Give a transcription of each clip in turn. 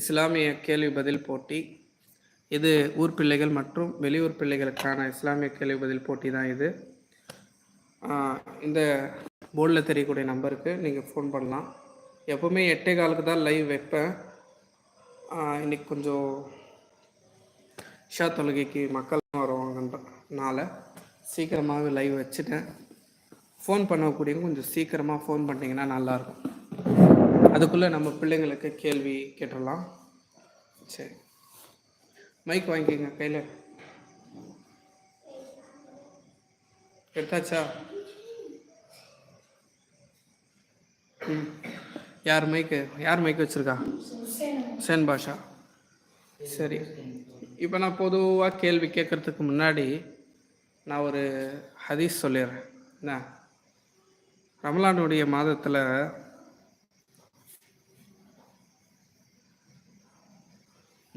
இஸ்லாமிய கேள்வி பதில் போட்டி. இது ஊர் பிள்ளைகள் மற்றும் வெளியூர் பிள்ளைகளுக்கான இஸ்லாமிய கேள்வி பதில் போட்டி தான் இது. இந்த போர்டில் தெரியக்கூடிய நம்பருக்கு நீங்கள் ஃபோன் பண்ணலாம். எப்போவுமே எட்டே காலுக்கு தான் லைவ் வைப்பேன். இன்றைக்கி இன்னைக்கு கொஞ்சம் இஷா தொழுகைக்கு மக்கள் வருவாங்கன்றனால சீக்கிரமாகவே லைவ் வச்சுட்டேன். ஃபோன் பண்ணக்கூடியவங்க கொஞ்சம் சீக்கிரமாக ஃபோன் பண்ணிங்கன்னா நல்லாயிருக்கும். அதுக்குள்ளே நம்ம பிள்ளைங்களுக்கு கேள்வி கேட்டுடலாம். சரி. மைக் வாங்கிக்கோங்க கையில். எடுத்தாச்சா? ம். யார் மைக்கு யார் மைக் வச்சுருக்கா? சேன் பாஷா. சரி. இப்போ நான் பொதுவாக கேள்வி கேட்குறதுக்கு முன்னாடி நான் ஒரு ஹதீஸ் சொல்லிடுறேன். என்ன? ரமலானுடைய மாதத்தில்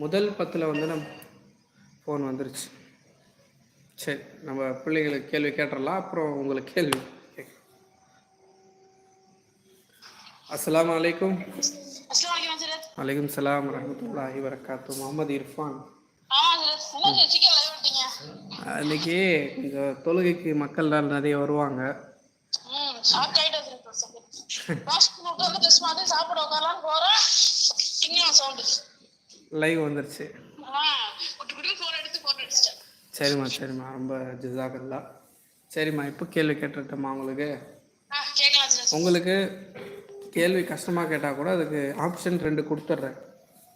முதல் பத்தில் வந்து நம்ம ஃபோன் வந்துருச்சு. சரி நம்ம பிள்ளைங்களுக்கு கேள்வி கேட்டுடலாம் அப்புறம் உங்களுக்கு கேள்வி கேட்க. அஸ்ஸலாமு அலைக்கும். அஸ்லாம் வலைக்கம் வலைக்கும் சலாம் வரமத்துல்லாஹி வரகாத்து. முகமது இர்ஃபான். இன்னைக்கு கொஞ்சம் தொழுகைக்கு மக்கள் நிறைய வருவாங்க. சாப்பிட சிங்கம் சவுண்டு லைவ் வந்துருச்சு. சரிம்மா சரிம்மா. ரொம்ப ஜிசாகல்லா சரிம்மா இப்போ கேள்வி கேட்டுட்டோம்மா உங்களுக்கு. உங்களுக்கு கேள்வி கஷ்டமாக கேட்டால் கூட அதுக்கு ஆப்ஷன் ரெண்டு கொடுத்துட்றேன்.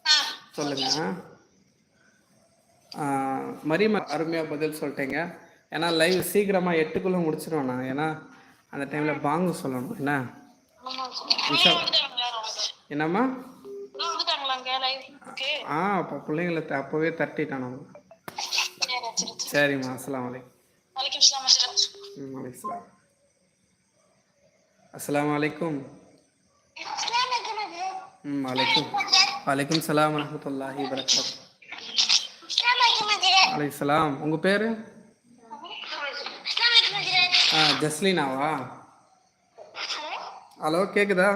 ஆ சொல்லுங்க. மரியம் அருமையாக பதில் சொல்லிட்டீங்க. ஏன்னா லைவ் சீக்கிரமாக எட்டுக்குள்ளே முடிச்சிடுவேன் நான். ஏன்னா அந்த டைமில் பாங்கு சொல்லணும். என்ன? என்னம்மா இன்னும் வந்துட்டாங்களாங்க லைவ் ஓகே ஆ அப்போ பிள்ளைங்களை த- அப்போவே தட்டிட்டான் நம்ம சரிம்மா அஸ்லாம் ம், வலைக்கம் அஸ்லாம் வலைக்கும் ம் வலைக்கும் வலைக்கும் சலாம் வரமத்துல்லாஹி வரகாத் அஸ்லாம் சலாம் உங்கள் பேர்? ஆ ஜஸ்லீனாவா? ஹலோ கேட்குதா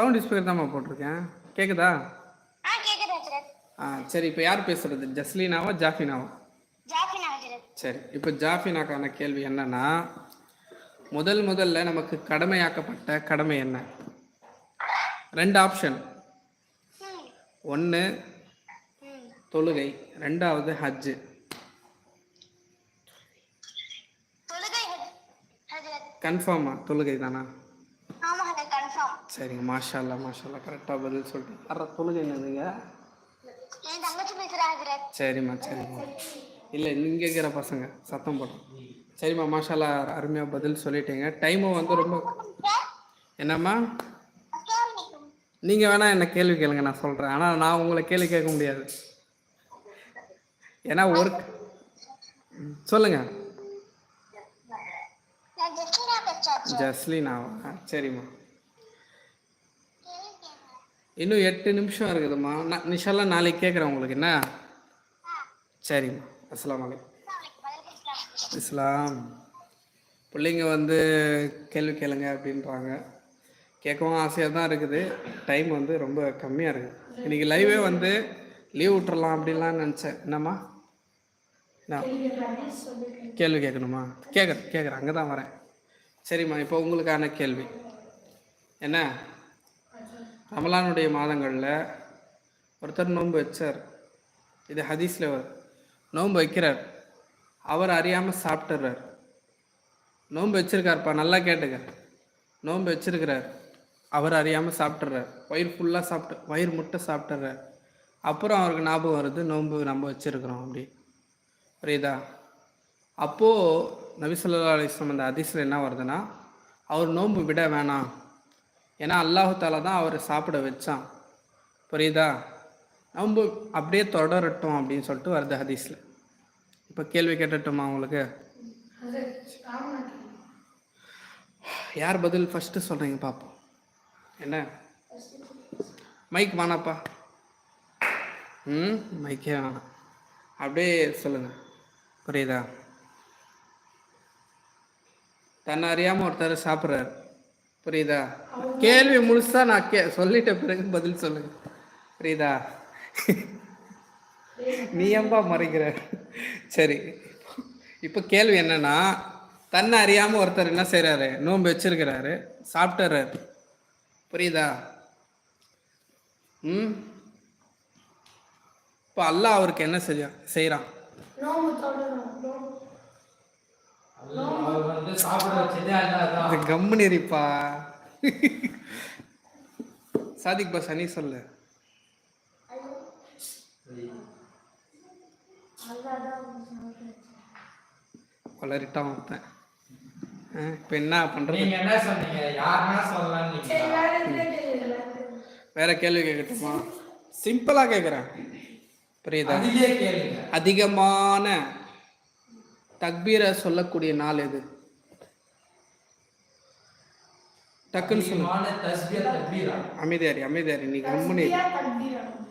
சவுண்ட் ஸ்பீக்கர் தான்மா போட்டிருக்கேன். கேக்குது? ஆ சரி இப்போ யார் பேசுறது? ஜஸ்லீனாவா ஜாஃபினாவா? சரி இப்போ ஜாஃபினாக்கான கேள்வி என்னன்னா முதல் முதல்ல நமக்கு கடமையாக்கப்பட்ட கடமை என்ன? ரெண்டு ஆப்ஷன். ஒன்று தொழுகை. ரெண்டாவது ஹஜ்ஜு. கன்ஃபார்மா? தொழுகை தானா? சரிங்க மாஷா அல்லா மாஷா அல்லா கரெக்டாக பதில் சொல்லிட்டு அற தொழுகை என்னதுங்க? சரிம்மா சரிம்மா. இல்லை இங்கே இருக்கிற பசங்க சத்தம் போட்டோம் சரிம்மா மாஷாலா அருமையாக பதில் சொல்லிட்டீங்க. டைமும் வந்து ரொம்ப என்னம்மா? நீங்கள் வேணால் என்ன கேள்வி கேளுங்க நான் சொல்கிறேன் ஆனால் நான் உங்களை கேள்வி கேட்க முடியாது. ஏன்னா ஒரு ம், சொல்லுங்க. ஜஸ்லினாவா? சரிம்மா. இன்னும் எட்டு நிமிஷம் இருக்குதும்மா. நான் நிஷாலாம் நாளைக்கு கேட்குறேன் உங்களுக்கு என்ன? சரிம்மா. அஸ்லாம் இஸ்லாம். பிள்ளைங்க வந்து கேள்வி கேளுங்க அப்படின்றாங்க. கேட்கவும் ஆசையாக தான் இருக்குது. டைம் வந்து ரொம்ப கம்மியாக இருக்குது. இன்னைக்கு லைவே வந்து லீவ் விட்டுறலாம் அப்படின்லாம் நினச்சேன். என்னம்மா? கேள்வி கேட்கணுமா? கேட்குறேன் கேட்குறேன். அங்கே தான் வரேன். சரிம்மா இப்போ உங்களுக்கான கேள்வி. என்ன? ரமலானுடைய மாதங்களில் ஒருத்தர் நோன்பு வச்சார். இது ஹதீஸில் நோன்பு வைக்கிறார். அவர் அறியாமல் சாப்பிட்டுறார். நோன்பு வச்சிருக்காருப்பா நல்லா கேட்டுக்க. நோன்பு வச்சிருக்கிறார். அவர் அறியாமல் சாப்பிட்றார் வயிறு ஃபுல்லாக சாப்பிட்டு வயிறு முட்டை சாப்பிட்றார் அப்புறம் அவருக்கு ஞாபகம் வருது நோன்பு நம்ம வச்சுருக்குறோம் அப்படி. புரியுதா? அப்போது நபிசல்லா அலிஸ்லாம் அந்த ஹதீஸில் என்ன வருதுன்னா அவர் நோன்பு விட வேணாம். ஏன்னா அல்லாஹு தாலா தான் அவரை சாப்பிட வச்சான். புரியுதா? நம்ம அப்படியே தொடரட்டும் அப்படின்னு சொல்லிட்டு வருது ஹதீஸில். இப்போ கேள்வி கேட்டுட்டுமா உங்களுக்கு? யார் பதில் ஃபஸ்ட்டு சொல்கிறீங்க பார்ப்போம் என்ன? மைக் வானாப்பா ம் மைக்கே வேணாம். அப்படியே சொல்லுங்கள் புரியுதா? தன்னை அறியாமல் ஒருத்தர் சாப்பிட்றாரு. புரியுதா? கேள்வி முழுசா நான் கே சொல்லிட்ட பிறகு பதில் சொல்லுங்க. புரியுதா? நீ மறைக்கிற? சரி. இப்போ கேள்வி என்னன்னா தன்னை அறியாம ஒருத்தர் என்ன செய்கிறாரு நோன்பு வச்சிருக்கிறாரு. சாப்பிட்டுறாரு புரியுதா? ம்? இப்போ அல்லாஹ் அவருக்கு என்ன செய்ய செய்கிறான் நோம்பு தொடரும் நோம்பு அவர் வந்து சாப்பிட வச்சதே அல்லாதான் இது கம்முன்னு இருப்பா. சாதிக் பாஷா நீ சொல்லு. வளரிட்டான் ஒருத்தன் இப்போ என்ன சரி வேற கேள்வி கேட்கட்டுமா சிம்பிளாக கேட்குறேன் புரியுதா? அதிகமான தக்பீரை சொல்லக்கூடிய நாள் எது? டக்குன்னு சொல்லு. அதிகமான தஸ்பியா தக்பீரா? அமைதியாரி அமைதியாரி. நீ. தஸ்பியா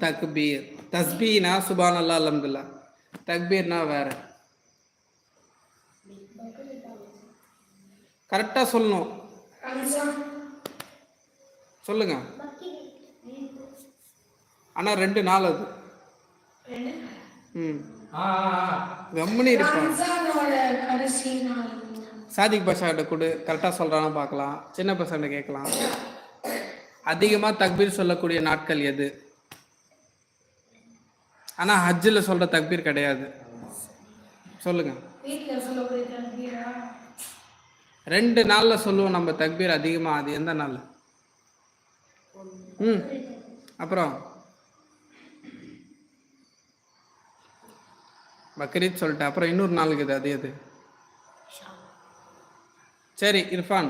தக்பீரா? தஸ்பீனா சுபான் அல்லா அலமதுல்லா தக்பீர்னா வேற. கரெக்டாக சொல்லணும். சொல்லுங்க. ஆனால் ரெண்டு நாள் அது. ரெண்டு? ம். கம்முனு இருப்பான் சாதிக் பாஷாட்ட கொடு கரெக்டாக சொல்கிறான்னு பார்க்கலாம் சின்ன பசங்க கேட்கலாம். அதிகமாக தக்பீர் சொல்லக்கூடிய நாட்கள் எது? ஆனால் ஹஜ்ஜில் சொல்கிற தக்பீர் கிடையாது. சொல்லுங்க. ரெண்டு நாளில் சொல்லுவோம் நம்ம தக்பீர் அதிகமாக அது எந்த நாள்? ம் அப்புறம்? பக்ரீத் சொல்லிட்டேன். அப்புறம் இன்னொரு நாளுக்கு இது அது எது? சரி இர்ஃபான்.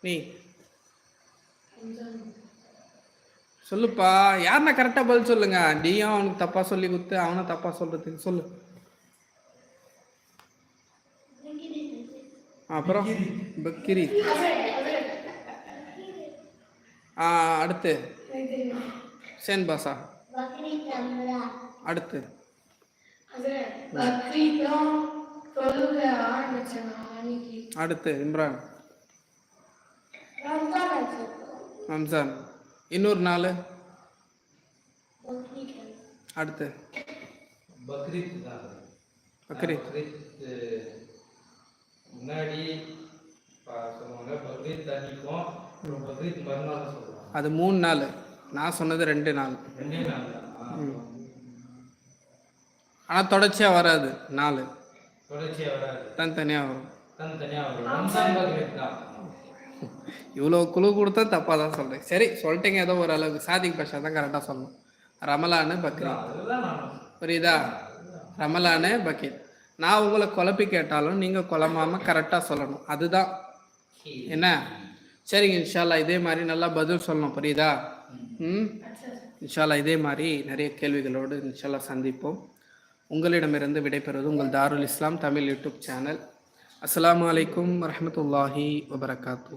நீ. சொல்லுப்பா. யாருன்னா கரெக்டாக பதில் சொல்லுங்க. நீயும் அவனுக்கு தப்பா சொல்லி கொடுத்து அவனை தப்பா சொல்றதுக்கு சொல்லு. அப்புறம்? பக்கிரி ஆ அடுத்து. சேன் பாசா அடுத்து அது பக்ரீத்தும் தொழுக ஆரம்பிச்சாங்க அன்னைக்கு அடுத்து இம்ரான் ரம்ஜான் இன்னொரு நாள் அடுத்து பக்ரீத் தான் பக்ரீத் பக்ரீத் முன்னாடி சொல்லுவாங்க பக்ரீத் அப்புறம் பக்ரீத் மறுநாள் சொல்லுவாங்க அது மூணு நாள் நான் சொன்னது ரெண்டு நாள் ரெண்டே நாள். ஆனால் தொடர்ச்சியாக வராது. நாள் தொடர்ச்சியா வராது. தான் தனியாக வரும். இவ்வளோ குழு கொடுத்தா தப்பாக தான் சொல்கிறேன் சரி சொல்லிட்டீங்க ஏதோ ஒரு அளவுக்கு சாதிக் பாஷா தான் கரெக்டாக சொல்லணும். ரமலானு பக்ரீத். புரியுதா? ரமலானு பக்ரீத். நான் உங்களை குழப்பி கேட்டாலும் நீங்கள் குழம்பாம கரெக்டாக சொல்லணும். அதுதான். என்ன? சரிங்க இன்ஷால்லா இதே மாதிரி நல்லா பதில் சொல்லணும். புரியுதா? ம்? இன்ஷால்லா இதே மாதிரி நிறைய கேள்விகளோடு இன்ஷால்லா சந்திப்போம். உங்களிடமிருந்து விடைபெறுவது உங்கள் தாருல் இஸ்லாம் தமிழ் யூடியூப் சேனல். அஸ்லாம் அலைக்கும் வரமத்துல்லாஹி வபரகாத்தூ.